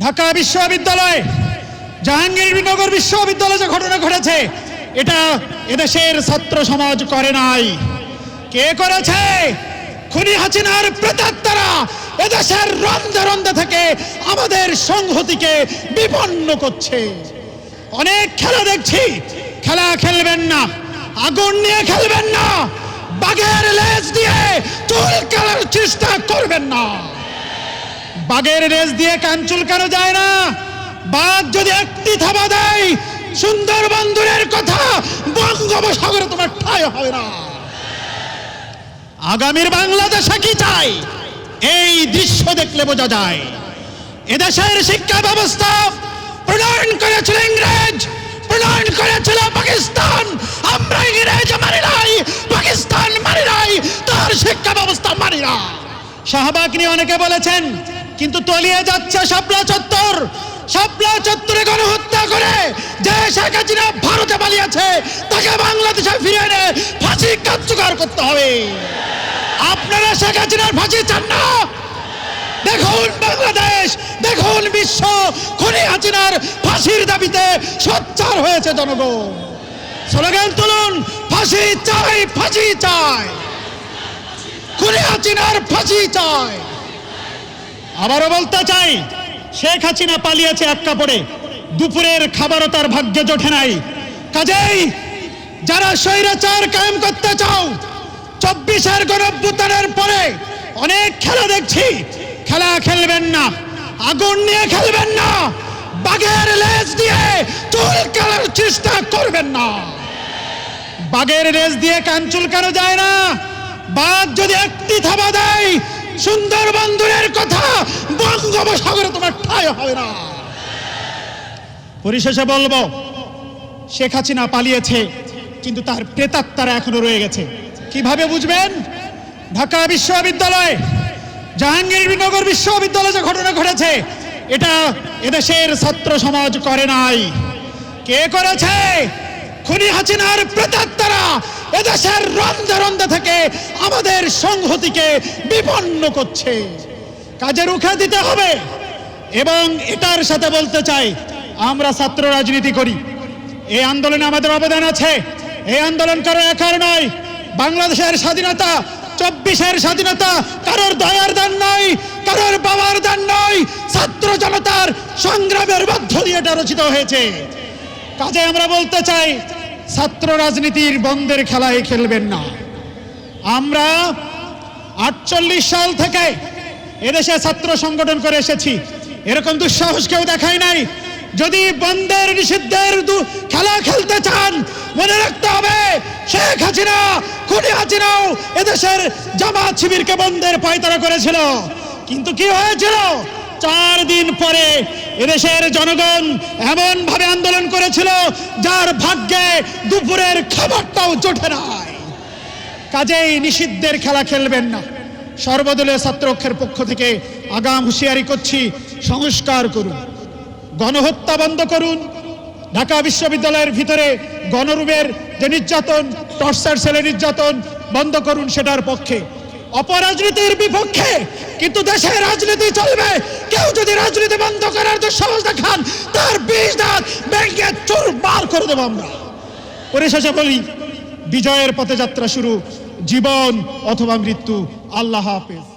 ঢাকা বিশ্ববিদ্যালয় জাহাঙ্গীরনগর বিশ্ববিদ্যালয়ে যে ঘটনা ঘটেছে, এটা এদেশের ছাত্র সমাজ করে নাই। কে করেছে? খুনি হাসিনার প্রেতাত্মারা এদেশের রন্ধে রন্ধে থেকে আমাদের সংহতিকে বিপন্ন করছে। অনেক খেলা দেখছি, খেলা খেলবেন না, আগুন নিয়ে খেলবেন না, বাঘের লেজ দিয়ে চুল খেলার চেষ্টা করবেন না। বাঘের রেস দিয়ে কান চুলকানো যায় না। বাঘ যদি একটি থাবা দেয় সুন্দর বন্ধুরের কথা বঙ্গোপসাগরে তোমার ঠায় হবে না। আগামীর বাংলাদেশে কি চাই? এই দৃশ্য দেখলে বোঝা যায়। এদেশের শিক্ষা ব্যবস্থা প্রণয়ন করেছিল ইংরেজ, প্রণয়ন করেছিল পাকিস্তান। আমরা ইংরেজ মানি নাই, পাকিস্তান মানি নাই, তার শিক্ষা ব্যবস্থা মানি না। শাহবাগ নিয়ে অনেকে বলেছেন কিন্তু তলিয়ে যাচ্ছে শাপলা চত্বর। শাপলা চত্বরে গণহত্যা করে যে শেখ হাসিনা ভারতে পালিয়েছে, তাকে বাংলাদেশে ফিরে এনে ফাঁসি কার্যকর করতে হবে। আপনারা শেখ হাসিনার ফাঁসি চান না? দেখুন বাংলাদেশ, দেখুন বিশ্ব, খুনি হাসিনার ফাঁসির দাবিতে সোচ্চার হয়েছে জনগণ। স্লোগান তুলুন, ফাঁসি চাই ফাঁসি চাই। খুনি হাসিনার ফাঁসি চাই। আবারও বলতে চাই, শেখ হাসিনা পালিয়েছে এক কাপড়ে। দুপুরের খাবারও তার ভাগ্যে জোটে নাই। কাজেই যারা স্বৈরাচার কায়েম করতে চাও, চব্বিশের গণভ্যুত্থানের পরে অনেক খেলা দেখছি। খেলা খেলবেন না, আগুন নিয়ে খেলবেন না, বাঘের লেজ দিয়ে চুল খেলার চেষ্টা করবেন না। বাঘের লেজ দিয়ে কান চুলকানো যায় না। বাঘ যদি একটি থাবা দেয় সুন্দর বন্ধুরের কথা বঙ্গোপসাগরে তোমার ঠাই হবে না। পরিশেষে বলব, শেখ হাসিনা পালিয়েছে, কিন্তু তার প্রেতাত্মারা এখনও রয়ে গেছে। কীভাবে বুঝবেন? ঢাকা বিশ্ববিদ্যালয় জাহাঙ্গীরনগর বিশ্ববিদ্যালয়ে যে ঘটনা ঘটেছে, এটা এদেশের ছাত্র সমাজ করে নাই। কে করেছে? খুনি হাসিনার প্রেতাত্মারা। এদেশের রন্ধে রন্ধে থেকে আমাদের সংহতিকে বিপন্ন করছে। কাজে রুখে দিতে হবে। এবং এটার সাথে বলতে চাই, আমরা ছাত্র রাজনীতি করি। এই আন্দোলনে আমাদের অবদান আছে। এই আন্দোলন কারও একার নয়। বাংলাদেশের স্বাধীনতা চব্বিশের স্বাধীনতা কারোর দয়ার দান নয়, কারোর বাবার দান নয়। ছাত্র জনতার সংগ্রামের মধ্য দিয়ে এটা রচিত হয়েছে। কাজে আমরা বলতে চাই ছাত্র রাজনীতির বন্ধের খেলায় খেলবেন না। আমরা আটচল্লিশ সাল থেকে এদেশে ছাত্র সংগঠন করে এসেছি। এরকম দুঃসাহস কেউ দেখায় নাই। যদি বন্ধের নিষিদ্ধের খেলা খেলতে চান, মনে রাখতে হবে শেখ হাসিনা, খুনি হাসিনাও এদেশের জামাত শিবিরকে বন্ধের পায়তারা করেছিল। কিন্তু কি হয়েছিল? চার দিন পরে এদেশের জনগণ এমন ভাবে আন্দোলন করেছিল, যার ভাগ্যে দুপুরের খাবারটাও জোটে নাই। কাজেই নিষিদ্ধের খেলা খেলবেন না। সর্বদলীয় ছাত্রক্ষের পক্ষ থেকে আগাম হুঁশিয়ারি করছি, সংস্কার করুন। গণহত্যা বন্ধ করুন। ঢাকা বিশ্ববিদ্যালয়ের ভিতরে গণরূপের যে নির্যাতন, টর্চার সেলে নির্যাতন বন্ধ করুন সেটার পক্ষে। অপরাজনীতির বিপক্ষে কিন্তু দেশে রাজনীতি চলবে। কেউ যদি রাজনীতি বন্ধ করার দুঃসাহস দেখান, তার বিষ দাঁত ব্যাংকে চুর বার করে দেবো আমরা। পরিশেষে বলি, বিজয়ের পথে যাত্রা শুরু। জীবন অথবা মৃত্যু, আল্লাহ হাফেজ।